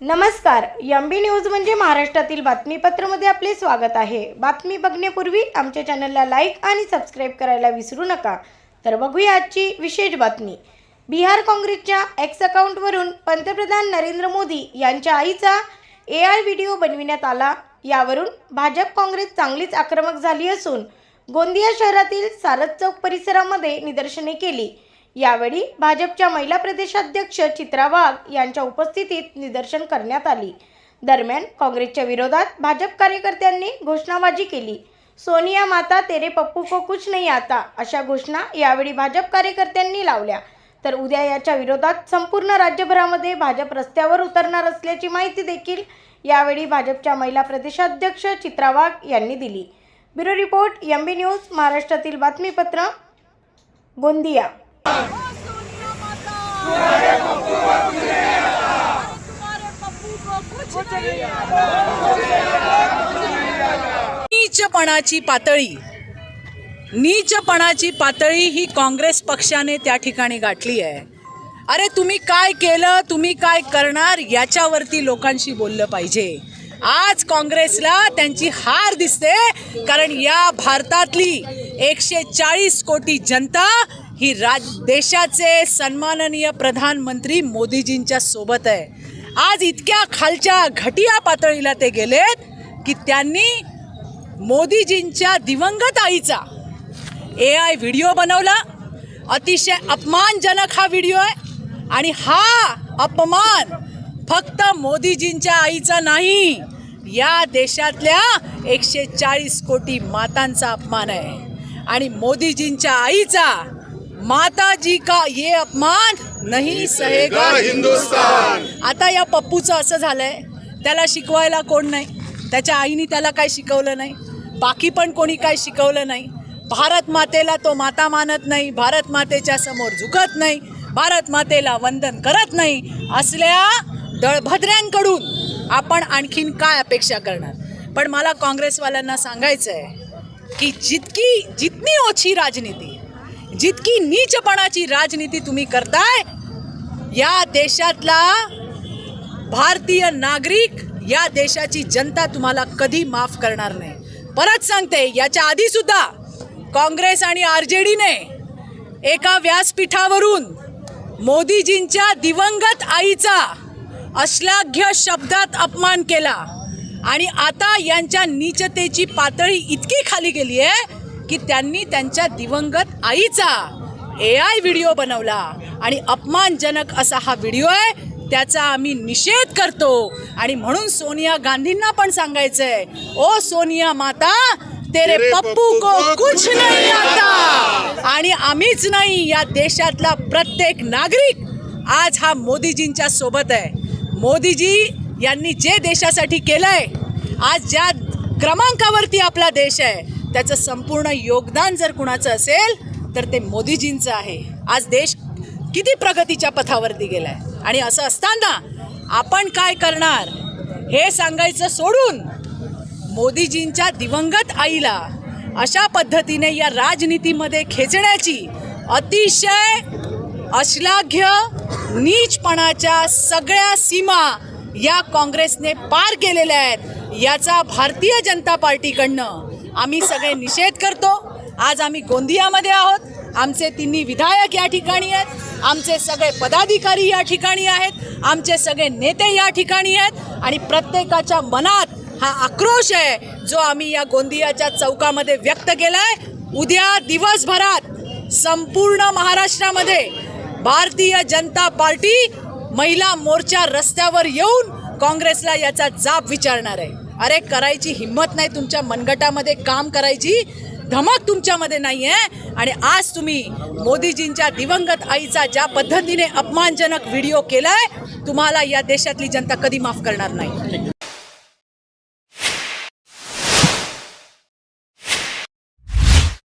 नमस्कार यमबी न्यूज म्हणजे महाराष्ट्रातील बातमीपत्रामध्ये आपले स्वागत आहे. बातमी बघण्यापूर्वी आमच्या चॅनलला लाईक आणि सबस्क्राईब करायला विसरू नका. तर बघूया आजची विशेष बातमी. बिहार काँग्रेसच्या एक्स अकाउंटवरून पंतप्रधान नरेंद्र मोदी यांच्या आईचा ए आय व्हिडिओ बनविण्यात आला. यावरून भाजप काँग्रेस चांगलीच आक्रमक झाली असून गोंदिया शहरातील सारद चौक परिसरामध्ये निदर्शने केली. यावेळी भाजपच्या महिला प्रदेशाध्यक्ष चित्रा वाघ यांच्या उपस्थितीत निदर्शन करण्यात आली. दरम्यान काँग्रेसच्या विरोधात भाजप कार्यकर्त्यांनी घोषणाबाजी केली. सोनिया माता तेरे पप्पू को कुछ नाही आता अशा घोषणा यावेळी भाजप कार्यकर्त्यांनी लावल्या. तर उद्या याच्या विरोधात संपूर्ण राज्यभरामध्ये भाजप रस्त्यावर उतरणार असल्याची माहिती देखील यावेळी भाजपच्या महिला प्रदेशाध्यक्ष चित्रा वाघ यांनी दिली. Bureau report M B news महाराष्ट्रातील बातमीपत्र गोंदिया. नीचपणाची पातळी. नीचपणाची पातळी ही काँग्रेस पक्षाने त्या ठिकाणी गाठली आहे. अरे तुम्ही काय केलं तुम्ही काय करणार याच्यावरती लोकांशी बोललं पाहिजे. आज काँग्रेसला त्यांची हार दिसते कारण या भारतातली एकशे चाळीस कोटी जनता ही राज देशाचे सन्माननीय प्रधानमंत्री मोदीजींच्या सोबत आहे. आज इतक्या खालच्या घटिया पातळीला ते गेलेत की त्यांनी मोदीजींच्या दिवंगत आईचा ए आय व्हिडिओ बनवला. अतिशय अपमानजनक हा व्हिडिओ आहे आणि हा अपमान फक्त मोदीजींच्या आईचा नाही या देशातल्या एकशे चाळीस कोटी मातांचा अपमान आहे. आणि मोदीजींच्या आईचा माताजी का ये अपमान नहीं सहेगा हिंदुस्तान। आता या पप्पूचं असं झालंय त्याला शिकवायला कोण नाही त्याच्या आईने त्याला काय शिकवलं नाही बाकी पण कोणी काय शिकवलं नाही. भारत मातेला तो माता मानत नाही भारत मातेच्या समोर झुकत नाही भारत मातेला वंदन करत नाही असल्या दळभद्र्यांकडून आपण आणखीन काय अपेक्षा करणार? पण मला काँग्रेसवाल्यांना सांगायचं आहे की जितकी जितनी ओछी राजनीती जितकी नीचपणाची राजनीती तुम्ही करताय या देशातला भारतीय नागरिक या देशाची जनता तुम्हाला कधी माफ करणार नाही. परत सांगते याच्या आधी सुद्धा काँग्रेस आणि आर जे डीने एका व्यासपीठावरून मोदीजींच्या दिवंगत आईचा अश्लाघ्य शब्दात अपमान केला. आणि आता यांच्या नीचतेची पातळी इतकी खाली गेली आहे की त्यांनी त्यांच्या दिवंगत आईचा ए आय व्हिडिओ बनवला. आणि अपमानजनक असा हा व्हिडिओ आहे त्याचा आम्ही निषेध करतो. आणि म्हणून सोनिया गांधींना पण सांगायचंय ओ सोनिया माता तेरे पप्पू को कुछ नहीं आता. आणि आम्हीच नाही या देशातला प्रत्येक नागरिक आज हा मोदीजींच्या सोबत आहे. मोदीजी यांनी जे देशासाठी केलंय आज ज्या क्रमांकावरती आपला देश आहे त्याचं संपूर्ण योगदान जर कुणाचं असेल तर ते मोदीजींचं आहे. आज देश किती प्रगतीच्या पथावरती गेलाय. आणि असं असताना आपण काय करणार हे सांगायचं सोडून मोदीजींच्या दिवंगत आईला अशा पद्धतीने या राजनीतीमध्ये खेचण्याची अतिशय अश्लाघ्य नीचपणाच्या सगळ्या सीमा या काँग्रेसने पार केलेल्या आहेत. याचा भारतीय जनता पार्टीकडनं आम्ही सगळे निषेध करतो. आज आम्ही गोंदियामध्ये आहोत. आमचे तिन्ही विधायक या ठिकाणी आहेत. आमचे सगळे पदाधिकारी या ठिकाणी आहेत. आमचे सगळे नेते या ठिकाणी आहेत. आणि प्रत्येकाच्या मनात हा आक्रोश आहे जो आम्ही या गोंदियाच्या चौकामध्ये व्यक्त केला आहे उद्या दिवसभरात संपूर्ण महाराष्ट्रामध्ये भारतीय जनता पार्टी महिला मोर्चा रस्त्यावर येऊन काँग्रेसला याचा जाब विचारणार आहे. अरे करायची हिंमत नाही तुमच्या मनगटामध्ये काम करायची धमक तुमच्यामध्ये नाही आहे आणि आज तुम्ही मोदीजींच्या दिवंगत आईचा ज्या पद्धतीने अपमानजनक व्हिडिओ केलाय तुम्हाला या देशातली जनता कधी माफ करणार नाही.